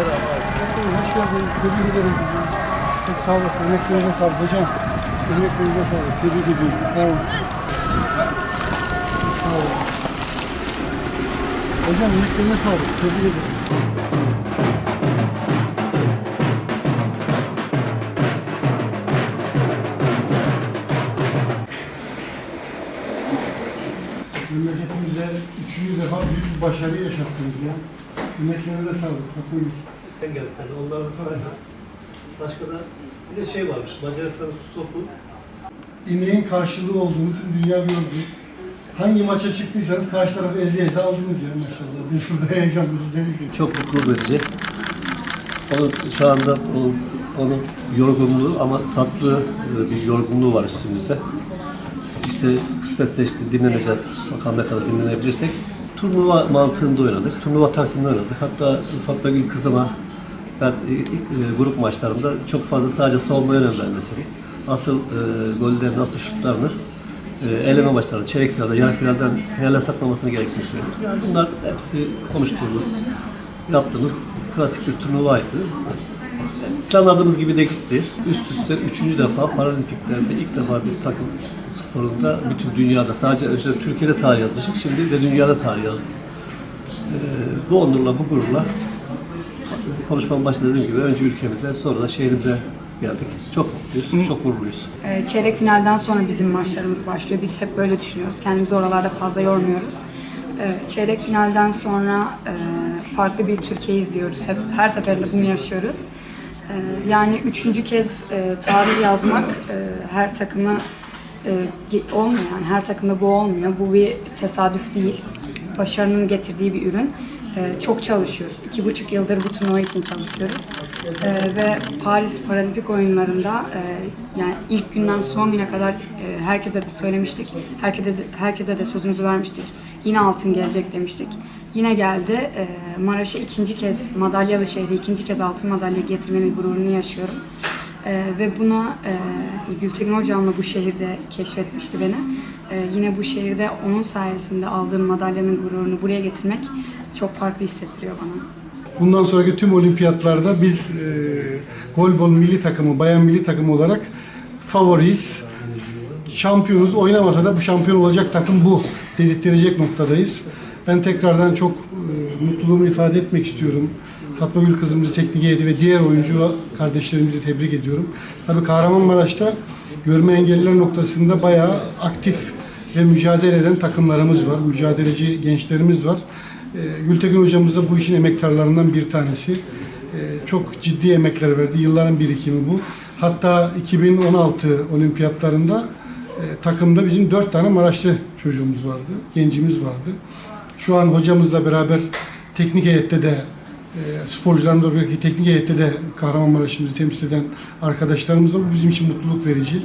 Hoş geldin. Tebrik ederim kızım. Çok sağ olasın. Emeklerinize sağlık hocam. Emeklerinize sağlık. Tebrik ediyorum. Sağ olun. Sağ olun. Hocam emeklerine sağlık. Tebrik ederim. Memleketimizde üçüncü defa büyük bir başarı yaşattınız ya. Emeklerinize sağlık. Bakın. geldik. Yani onların başka da bir de şey varmış. Macaristan'ın su topu emeğin karşılığı olduğunu tüm dünya gördü. Hangi maça çıktıysanız karşı tarafı eze eze aldınız ya maşallah. Biz burada heyecanlı sizleri izliyoruz. Çok mutlu verici. Onun şu anda o, onun yorgunluğu ama tatlı e, bir yorgunluğu var üstümüzde. İşte kısmetse işte dinleneceğiz. Bakalım ne kadar dinlenebilirsek. Turnuva mantığında oynadık. Turnuva takviminde oynadık. Hatta Fatma Gül kızıma ben ilk e, grup maçlarında çok fazla sadece savunmaya önem vermesini, asıl e, gollerini, asıl şutlarını e, eleme maçlarında, çeyrek finalde, yarı finalden finale saklamasını gerektiğini. Yani bunlar hepsi konuştuğumuz, yaptığımız klasik bir turnuvaydı. Planladığımız gibi de gitti. Üst üste üçüncü defa Paralimpiklerde ilk defa bir takım sporunda bütün dünyada sadece önce Türkiye'de tarih yazmıştık. Şimdi de dünyada tarih yazdık. Ee, bu onurla, bu gururla konuşmanın başında dediğim gibi önce ülkemize sonra da şehrimize geldik. Çok mutluyuz, çok gururluyuz. Ee, Çeyrek finalden sonra bizim maçlarımız başlıyor. Biz hep böyle düşünüyoruz. Kendimizi oralarda fazla yormuyoruz. Ee, Çeyrek finalden sonra e, farklı bir Türkiye izliyoruz. Hep her seferinde bunu yaşıyoruz. Ee, Yani üçüncü kez e, tarih yazmak e, her takımı e, olmuyor yani her takımda bu olmuyor. Bu bir tesadüf değil. Başarının getirdiği bir ürün. E, çok çalışıyoruz. İki buçuk yıldır bu turnuva için çalışıyoruz. Ve Paris Paralimpik oyunlarında yani ilk günden son güne kadar herkese de söylemiştik. Herkese, herkese de sözümüzü vermiştik. Yine altın gelecek demiştik. Yine geldi. E, Maraş'a ikinci kez madalyalı şehri ikinci kez altın madalya getirmenin gururunu yaşıyorum. Ee, ve buna e, Gültekin Hocam'la bu şehirde keşfetmişti beni. Ee, yine bu şehirde onun sayesinde aldığım madalyanın gururunu buraya getirmek çok farklı hissettiriyor bana. Bundan sonraki tüm olimpiyatlarda biz e, golbol milli takımı, bayan milli takımı olarak favoriyiz. Şampiyonuz. Oynamasa da bu şampiyon olacak takım bu dedirttirecek noktadayız. Ben tekrardan çok e, mutluluğumu ifade etmek istiyorum. Fatma Gül kızımızı teknik heyeti ve diğer oyuncu kardeşlerimizi tebrik ediyorum. Tabii Kahramanmaraş'ta görme engelliler noktasında bayağı aktif ve mücadele eden takımlarımız var. Mücadeleci gençlerimiz var. E, Gültekin hocamız da bu işin emektarlarından bir tanesi. E, çok ciddi emekler verdi. Yılların birikimi bu. Hatta 2016 olimpiyatlarında e, takımda bizim dört tane Maraşlı çocuğumuz vardı, gencimiz vardı. Şu an hocamızla beraber teknik heyette de e, sporcularımızla birlikte teknik heyette de Kahramanmaraş'ımızı temsil eden arkadaşlarımız da bu bizim için mutluluk verici.